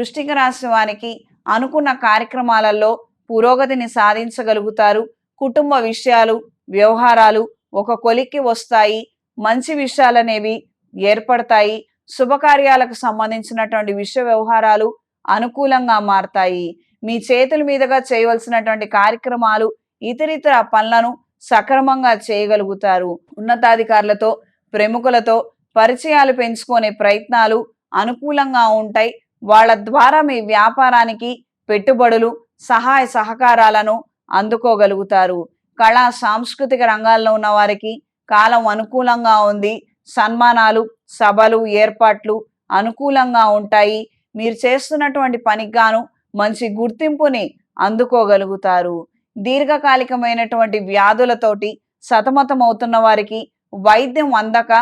వృష్టిక రాశి వారికి అనుకున్న కార్యక్రమాలలో పురోగతిని సాధించగలుగుతారు. కుటుంబ విషయాలు వ్యవహారాలు ఒక కొలిక్కి వస్తాయి. మంచి విషయాలనేవి ఏర్పడతాయి. శుభకార్యాలకు సంబంధించినటువంటి విషయ వ్యవహారాలు అనుకూలంగా మారతాయి. మీ చేతుల మీదుగా చేయవలసినటువంటి కార్యక్రమాలు ఇతరితర పనులను సక్రమంగా చేయగలుగుతారు. ఉన్నతాధికారులతో ప్రముఖులతో పరిచయాలు పెంచుకునే ప్రయత్నాలు అనుకూలంగా ఉంటాయి. వాళ్ళ ద్వారా మీ వ్యాపారానికి పెట్టుబడులు సహాయ సహకారాలను అందుకోగలుగుతారు. కళా సాంస్కృతిక రంగాల్లో ఉన్న వారికి కాలం అనుకూలంగా ఉంది. సన్మానాలు సభలు ఏర్పాట్లు అనుకూలంగా ఉంటాయి. మీరు చేస్తున్నటువంటి పనికి గాను మంచి గుర్తింపుని అందుకోగలుగుతారు. దీర్ఘకాలికమైనటువంటి వ్యాధులతోటి సతమతమవుతున్న వారికి వైద్యం అందక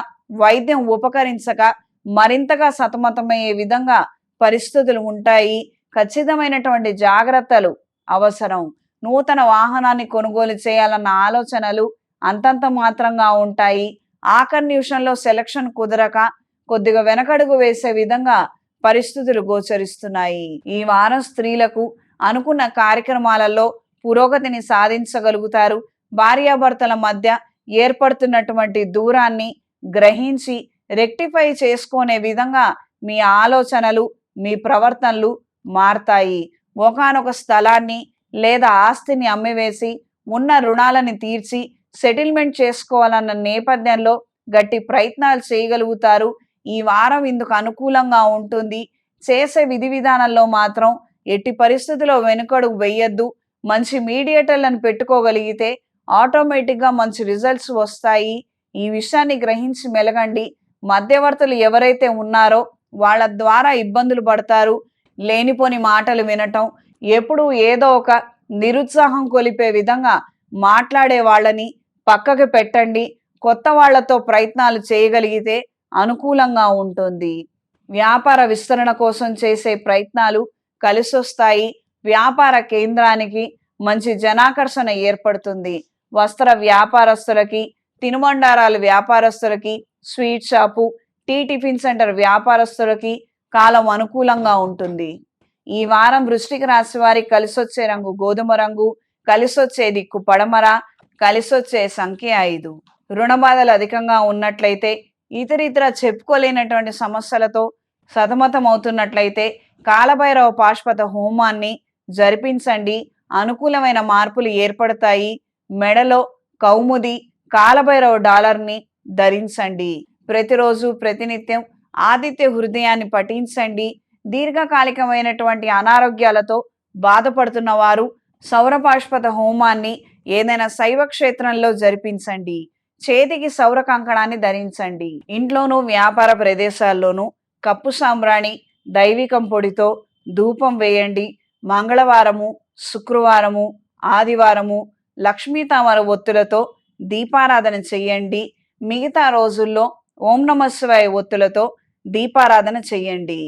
వైద్యం ఉపకరించక మరింతగా సతమతమయ్యే విధంగా పరిస్థితులు ఉంటాయి. ఖచ్చితమైనటువంటి జాగ్రత్తలు అవసరం. నూతన వాహనాన్ని కొనుగోలు చేయాలన్న ఆలోచనలు అంతంత మాత్రంగా ఉంటాయి. ఆకర్న్యూషన్లో సెలక్షన్ కుదరక కొద్దిగా వెనకడుగు వేసే విధంగా పరిస్థితులు గోచరిస్తున్నాయి. ఈ వారం స్త్రీలకు అనుకున్న కార్యక్రమాలలో పురోగతిని సాధించగలుగుతారు. భార్యాభర్తల మధ్య ఏర్పడుతున్నటువంటి దూరాన్ని గ్రహించి రెక్టిఫై చేసుకునే విధంగా మీ ఆలోచనలు మీ ప్రవర్తనలు మారతాయి. ఒకనొక స్థలాన్ని లేదా ఆస్తిని అమ్మివేసి ఉన్న రుణాలని తీర్చి సెటిల్మెంట్ చేసుకోవాలన్న నేపథ్యంలో గట్టి ప్రయత్నాలు చేయగలుగుతారు. ఈ వారం ఇందుకు అనుకూలంగా ఉంటుంది. చేసే విధి విధానంలో మాత్రం ఎట్టి పరిస్థితుల్లో వెనుకడుగు వెయ్యొద్దు మంచి మీడియేటర్లను పెట్టుకోగలిగితే ఆటోమేటిక్గా మంచి రిజల్ట్స్ వస్తాయి. ఈ విషయాన్ని గ్రహించి మెలగండి. మధ్యవర్తులు ఎవరైతే ఉన్నారో వాళ్ళ ద్వారా ఇబ్బందులు పడతారు లేనిపోని మాటలు వినటం ఎప్పుడు ఏదో ఒక నిరుత్సాహం కొలిపే విధంగా మాట్లాడే వాళ్ళని పక్కకి పెట్టండి కొత్త వాళ్ళతో ప్రయత్నాలు చేయగలిగితే అనుకూలంగా ఉంటుంది. వ్యాపార విస్తరణ కోసం చేసే ప్రయత్నాలు కలిసొస్తాయి వ్యాపార కేంద్రానికి మంచి జనాకర్షణ ఏర్పడుతుంది. వస్త్ర వ్యాపారస్తులకి తినుబండారాలు వ్యాపారస్తులకి sweet shop tea tiffin center వ్యాపారస్తులకి కాలం అనుకూలంగా ఉంటుంది. ఈ వారం వృష్టిక రాశి వారికి కలిసొచ్చే రంగు గోధుమ రంగు కలిసొచ్చే దిక్కు పడమర కలిసొచ్చే సంఖ్య ఐదు. రుణ బాధలు అధికంగా ఉన్నట్లయితే ఇతరితర చెప్పుకోలేనటువంటి సమస్యలతో సతమతమవుతున్నట్లయితే కాలభైరవ పాశ్వత హోమాన్ని జరిపించండి. అనుకూలమైన మార్పులు ఏర్పడతాయి. మెడలో కౌముది కాలభైరవ డాలర్ని ధరించండి. ప్రతిరోజు ప్రతినిత్యం ఆదిత్య హృదయాన్ని పఠించండి. దీర్ఘకాలికమైనటువంటి అనారోగ్యాలతో బాధపడుతున్న వారు సౌరపాష్పత హోమాన్ని ఏదైనా శైవ క్షేత్రంలో జరిపించండి. చేతికి సౌర కంకణాన్ని ధరించండి. ఇంట్లోనూ వ్యాపార ప్రదేశాల్లోనూ కప్పు సాంబ్రాణి దైవికం పొడితో ధూపం వేయండి. మంగళవారము శుక్రవారము ఆదివారము లక్ష్మీ తామర ఒత్తులతో దీపారాధన చెయ్యండి మిగతా రోజుల్లో ఓం నమ శివాయ ఒత్తులతో దీపారాధన చెయ్యండి